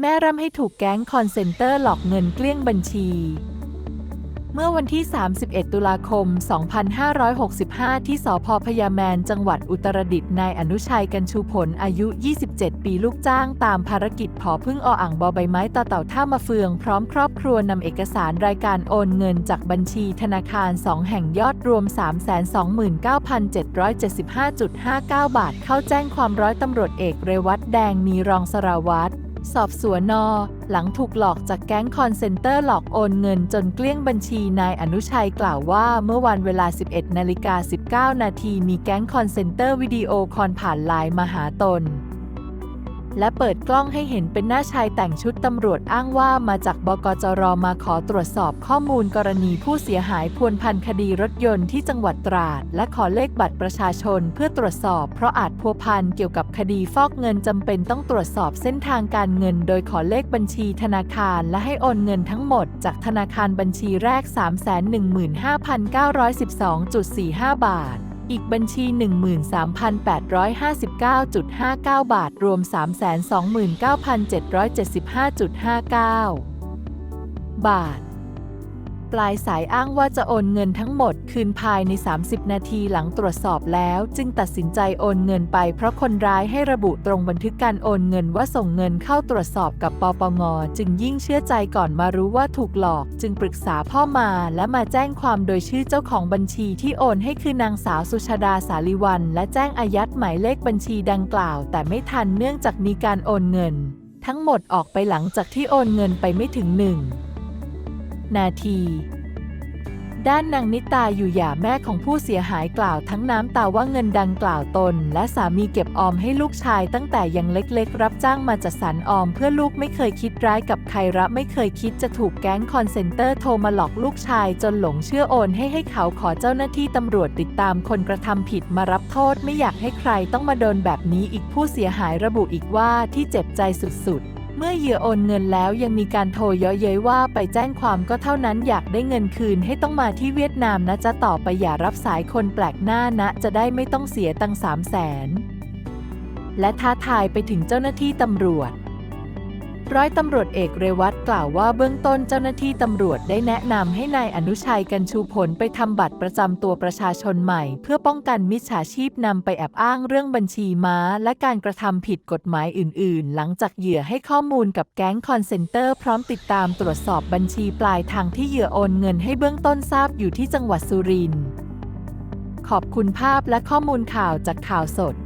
แม่ร่ำให้ถูกแก๊งคอนเซนเตอร์หลอกเงินเกลี้ยงบัญชี เมื่อวันที่ 31 ตุลาคม 2565 ที่สพพญาแมน จังหวัดอุตรดิตถ์นายอนุชัยกันชูผลอายุ 27 ปีลูกจ้างตามภารกิจผอพึ่งออ่างบอใบไม้ต่อเต่าท่ามาเฟือง พร้อมครอบครัวนำเอกสารรายการโอนเงินจากบัญชีธนาคาร 2 แห่งยอดรวม 329,775.59 บาท เข้าแจ้งความร้อยตำรวจเอกเรวัตแดงมีรองสราวัตร สอบสวนนอ หลังถูกหลอกจากแก๊งคอนเซนเตอร์หลอกโอนเงินจนเกลี้ยงบัญชีนายอนุชัยกล่าวว่าเมื่อวันเวลา 11นาฬิกา19 นาทีมีแก๊งคอนเซนเตอร์วิดีโอคอนผ่านไลน์มาหาตน และเปิดกล้องให้เห็นเป็นหน้าชายแต่งชุดตำรวจอ้างว่ามาจากบกจรมาขอตรวจสอบข้อมูลกรณีผู้เสียหายพวนพันคดีรถยนต์ที่จังหวัดตราด และขอเลขบัตรประชาชนเพื่อตรวจสอบเพราะอาจพัวพันเกี่ยวกับคดีฟอกเงินจำเป็นต้องตรวจสอบเส้นทางการเงิน โดยขอเลขบัญชีธนาคารและให้โอนเงินทั้งหมด จากธนาคารบัญชีแรก 315,912.45 บาท อีกบัญชี 13,859.59 บาท รวม 329,775.59 บาท ปลายสายอ้างว่าจะโอนเงินทั้งหมดคืนภายใน 30 นาทีหลังตรวจสอบแล้ว จึงตัดสินใจโอนเงินไป เพราะคนร้ายให้ระบุตรงบันทึกการโอนเงินว่าส่งเงินเข้าตรวจสอบกับปปง จึงยิ่งเชื่อใจก่อนมารู้ว่าถูกหลอก จึงปรึกษาพ่อมาและมาแจ้งความโดยชื่อเจ้าของบัญชีที่โอนให้คือนางสาวสุชาดาสาลิวัน และแจ้งอายัดหมายเลขบัญชีดังกล่าว แต่ไม่ทันเนื่องจากมีการโอนเงิน ทั้งหมดออกไปหลังจากที่โอนเงินไปไม่ถึงหนึ่ง นาที ด้านนางนิตาอยู่หย่าแม่ของผู้เสียหายกล่าวทั้งน้ำตาว่าเงินดังกล่าวตน และสามีเก็บออมให้ลูกชายตั้งแต่ยังเล็กๆ รับจ้างมาจัดสรรออมเพื่อลูกไม่เคยคิดร้ายกับใครระไม่เคยคิดจะถูกแก๊งคอนเซนเตอร์โทรมาหลอกลูกชายจนหลงเชื่อโอนให้ให้เขาขอเจ้าหน้าที่ตำรวจติดตามคนกระทำผิดมารับโทษไม่อยากให้ใครต้องมาโดนแบบนี้อีกผู้เสียหายระบุอีกว่าที่เจ็บใจสุดๆ เมื่อเหยื่อโอนเงินแล้วยังมีการโทรเยอะเย้ยว่าไปแจ้งความก็เท่านั้นอยากได้เงินคืนให้ต้องมาที่เวียดนามนะจะต่อไปอย่ารับสายคนแปลกหน้านะ จะได้ไม่ต้องเสียตังสามแสนและท้าทายไปถึงเจ้าหน้าที่ตำรวจ ร้อยตำรวจเอกเรวัตกล่าวว่าเบื้องต้นเจ้าหน้าที่ตำรวจได้แนะนำให้นายอนุชัยกันชูผลไปทำบัตรประจำตัวประชาชนใหม่ เพื่อป้องกันมิจฉาชีพนำไปแอบอ้างเรื่องบัญชีม้า และการกระทำผิดกฎหมายอื่น ๆ หลังจากเหยื่อให้ข้อมูลกับแก๊งคอนเซนเตอร์ พร้อมติดตามตรวจสอบบัญชีปลายทางที่เหยื่อโอนเงินให้เบื้องต้นทราบอยู่ที่จังหวัดสุรินทร์ขอบคุณภาพและข้อมูลข่าวจากข่าวสด